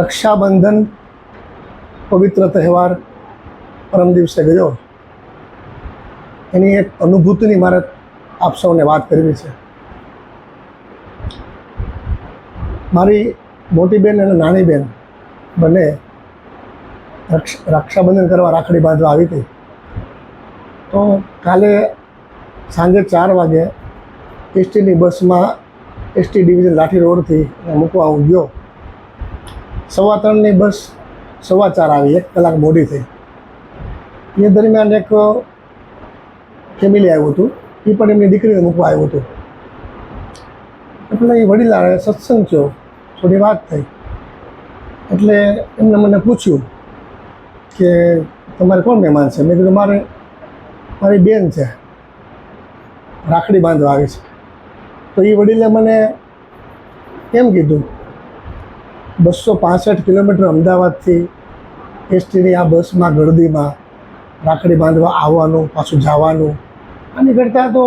રક્ષાબંધન પવિત્ર તહેવાર પરમ દિવસે ગયો. એની એક અનુભૂતિની મારે આપ સૌને વાત કરવી છે. મારી મોટી બેન અને નાની બેન બંને રક્ષ, રક્ષાબંધન કરવા રાખડી બાંધવા આવી હતી. તો કાલે સાંજે ચાર વાગે એસટીની બસમાં એસટી ડિવિઝન લાઠી રોડથી મૂકવા હું ગયો. સવા ત્રણની બસ સવા ચાર આવી, એક કલાક મોડી થઈ. એ દરમિયાન એક ફેમિલી આવ્યું હતું. એ પણ એમની દીકરીને મૂકવા આવ્યું હતું. એટલે એ વડીલાએ સત્સંગ થયો. થોડી વાત થઈ. એટલે એમને મને પૂછ્યું કે તમારે કોણ મહેમાન છે? મેં કીધું, મારે, મારી બેન છે. રાખડી બાંધવા આવી છે. તો એ વડીલે મને એમ કીધું બસો પાસઠ કિલોમીટર અમદાવાદથી એસટીની આ બસમાં ગળદીમાં રાખડી બાંધવા આવવાનું, પાછું જવાનું. આની કરતાં તો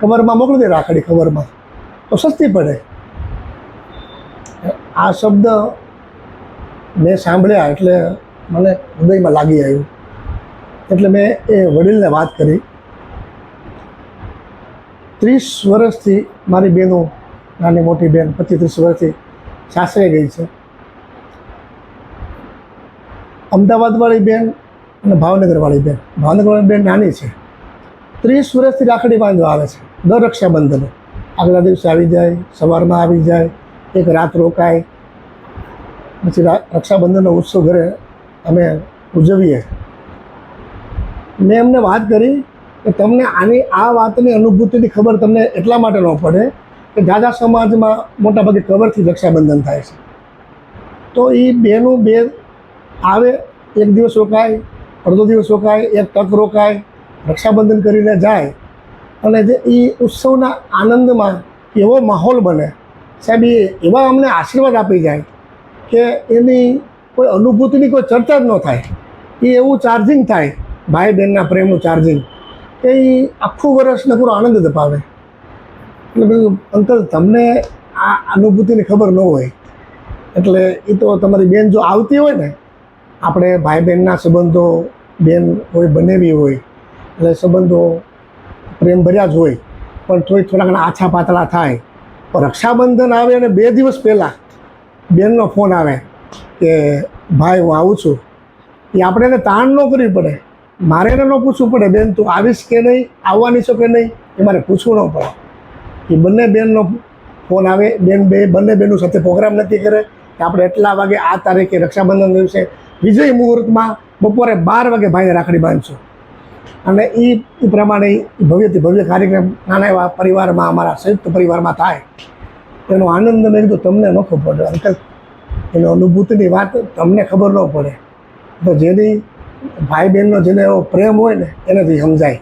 કવરમાં મોકલી દે રાખડી કવરમાં. તો સસ્તી પડે. આ શબ્દ મેં સાંભળ્યા એટલે મને હૃદયમાં લાગી આવ્યું. એટલે મેં એ વડીલને વાત કરી. ત્રીસ વર્ષથી મારી બહેનો નાની મોટી બેન, પચીસ ત્રીસ વર્ષથી સાસરે ગઈ છે. અમદાવાદવાળી બેન અને ભાવનગરવાળી બેન. ભાવનગરવાળી બેન નાની છે. ત્રીસ વર્ષથી રાખડી બાંધવા આવે છે. દર રક્ષાબંધને. આગલા દિવસે આવી જાય, સવારમાં આવી જાય, એક રાત રોકાય. પછી રક્ષાબંધનનો ઉત્સવ ઘરે અમે ઉજવીએ. મેં એમને વાત કરી કે તમને આની, આ વાતની અનુભૂતિની ખબર તમને એટલા માટે ન પડે કે દાદા સમાજમાં મોટાભાગે કવરથી રક્ષાબંધન થાય છે. તો એ બેનું બે આવે, એક દિવસ રોકાય, અડધો દિવસ રોકાય, એક તક રોકાય, રક્ષાબંધન કરીને જાય. અને જે એ ઉત્સવના આનંદમાં એવો માહોલ બને. સાહેબ એ એવા અમને આશીર્વાદ આપી જાય કે એની કોઈ અનુભૂતિની કોઈ ચર્ચા જ ન થાય. એ એવું ચાર્જિંગ થાય, ભાઈ બહેનના પ્રેમનું ચાર્જિંગ કે એ આખું વર્ષ નકરો આનંદ જ અપાવે એટલે બધું અંકલ, તમને આ અનુભૂતિની ખબર ન હોય. એટલે એ તો તમારી બેન જો આવતી હોય ને આપણે ભાઈ બહેનના સંબંધો, બેન હોય, બનેવી હોય, એટલે સંબંધો પ્રેમ ભર્યા જ હોય, પણ થોડી થોડા ઘણા આછા પાતળા થાય. પણ રક્ષાબંધન આવે અને બે દિવસ પહેલાં બેનનો ફોન આવે કે, ભાઈ, હું આવું છું. એ આપણે એને તાણ ન કરવી પડે. મારે એને ન પૂછવું પડે, બેન, તું આવીશ કે નહીં? આવવાની છો કે નહીં? એ મારે પૂછવું ન પડે. એ બંને બેનનો ફોન આવે. બેન બે, બંને બહેનો સાથે પ્રોગ્રામ નક્કી કરે. કે આપણે એટલા વાગે આ તારીખે રક્ષાબંધન દિવસે વિજય મુહૂર્તમાં બપોરે બાર વાગે ભાઈને રાખડી બાંધશું. અને એ પ્રમાણે ભવ્યથી ભવ્ય કાર્યક્રમ નાના એવા પરિવારમાં, અમારા સંયુક્ત પરિવારમાં થાય. એનો આનંદ મેં કીધું તમને ન ખબર પડે. અંકલ, એનો અનુભૂતિની વાત તમને ખબર ન પડે. તો જેની ભાઈ બહેનનો જેને એવો પ્રેમ હોય ને, એનાથી સમજાય.